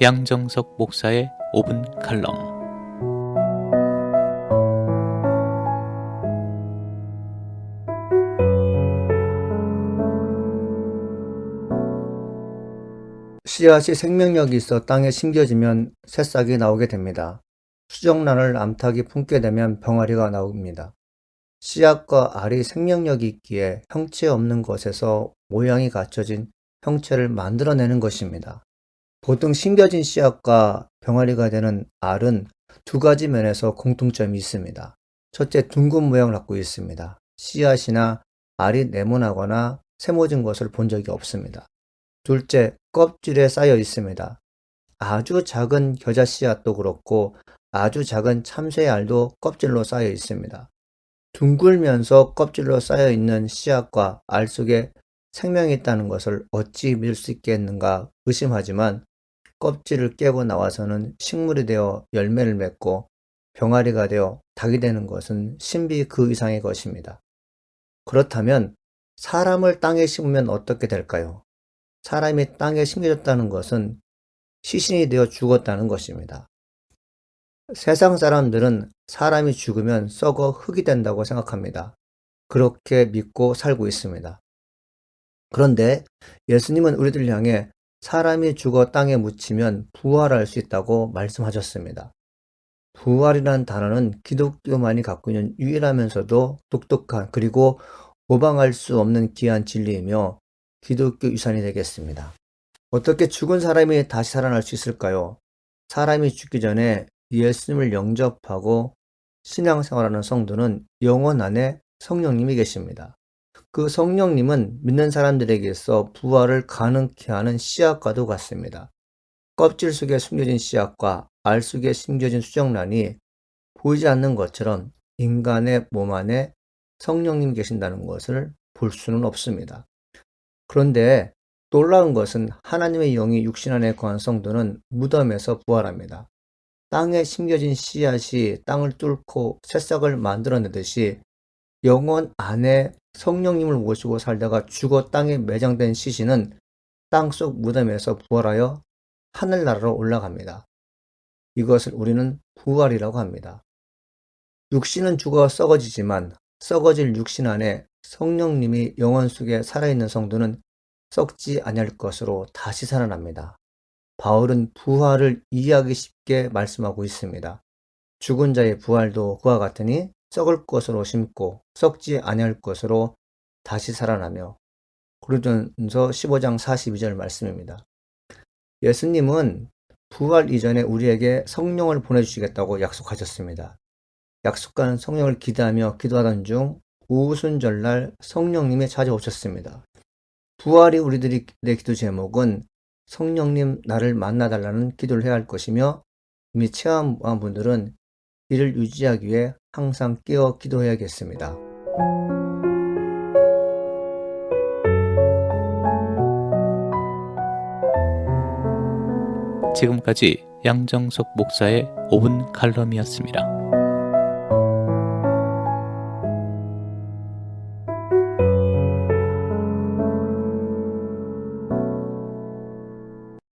양정석 목사의 5분 칼럼 씨앗이 생명력이 있어 땅에 심겨지면 새싹이 나오게 됩니다. 수정란을 암탉이 품게 되면 병아리가 나옵니다. 씨앗과 알이 생명력이 있기에 형체 없는 것에서 모양이 갖춰진 형체를 만들어내는 것입니다. 보통 심겨진 씨앗과 병아리가 되는 알은 두 가지 면에서 공통점이 있습니다. 첫째, 둥근 모양을 갖고 있습니다. 씨앗이나 알이 네모나거나 세모진 것을 본 적이 없습니다. 둘째, 껍질에 쌓여 있습니다. 아주 작은 겨자 씨앗도 그렇고 아주 작은 참새 알도 껍질로 쌓여 있습니다. 둥글면서 껍질로 쌓여 있는 씨앗과 알 속에 생명이 있다는 것을 어찌 믿을 수 있겠는가 의심하지만 껍질을 깨고 나와서는 식물이 되어 열매를 맺고 병아리가 되어 닭이 되는 것은 신비 그 이상의 것입니다. 그렇다면 사람을 땅에 심으면 어떻게 될까요? 사람이 땅에 심겨졌다는 것은 시신이 되어 죽었다는 것입니다. 세상 사람들은 사람이 죽으면 썩어 흙이 된다고 생각합니다. 그렇게 믿고 살고 있습니다. 그런데 예수님은 우리들 향해 사람이 죽어 땅에 묻히면 부활할 수 있다고 말씀하셨습니다. 부활이라는 단어는 기독교만이 갖고 있는 유일하면서도 독특한 그리고 모방할 수 없는 귀한 진리이며 기독교 유산이 되겠습니다. 어떻게 죽은 사람이 다시 살아날 수 있을까요? 사람이 죽기 전에 예수님을 영접하고 신앙생활하는 성도는 영혼 안에 성령님이 계십니다. 그 성령님은 믿는 사람들에게서 부활을 가능케 하는 씨앗과도 같습니다. 껍질 속에 숨겨진 씨앗과 알 속에 숨겨진 수정란이 보이지 않는 것처럼 인간의 몸 안에 성령님이 계신다는 것을 볼 수는 없습니다. 그런데 놀라운 것은 하나님의 영이 육신 안에 거한 성도는 무덤에서 부활합니다. 땅에 심겨진 씨앗이 땅을 뚫고 새싹을 만들어내듯이 영혼 안에 성령님을 모시고 살다가 죽어 땅에 매장된 시신은 땅속 무덤에서 부활하여 하늘나라로 올라갑니다. 이것을 우리는 부활이라고 합니다. 육신은 죽어 썩어지지만 썩어질 육신 안에 성령님이 영혼 속에 살아있는 성도는 썩지 아니할 것으로 다시 살아납니다. 바울은 부활을 이해하기 쉽게 말씀하고 있습니다. 죽은 자의 부활도 그와 같으니 썩을 것으로 심고 썩지 아니할 것으로 다시 살아나며 고린도전서 15장 42절 말씀입니다. 예수님은 부활 이전에 우리에게 성령을 보내주시겠다고 약속하셨습니다. 약속한 성령을 기대하며 기도하던 중 우순절날 성령님이 찾아오셨습니다. 부활이 우리들의 기도 제목은 성령님 나를 만나달라는 기도를 해야 할 것이며 이미 체험한 분들은 이를 유지하기 위해 항상 깨어 기도해야겠습니다. 지금까지 양정석 목사의 5분 칼럼이었습니다.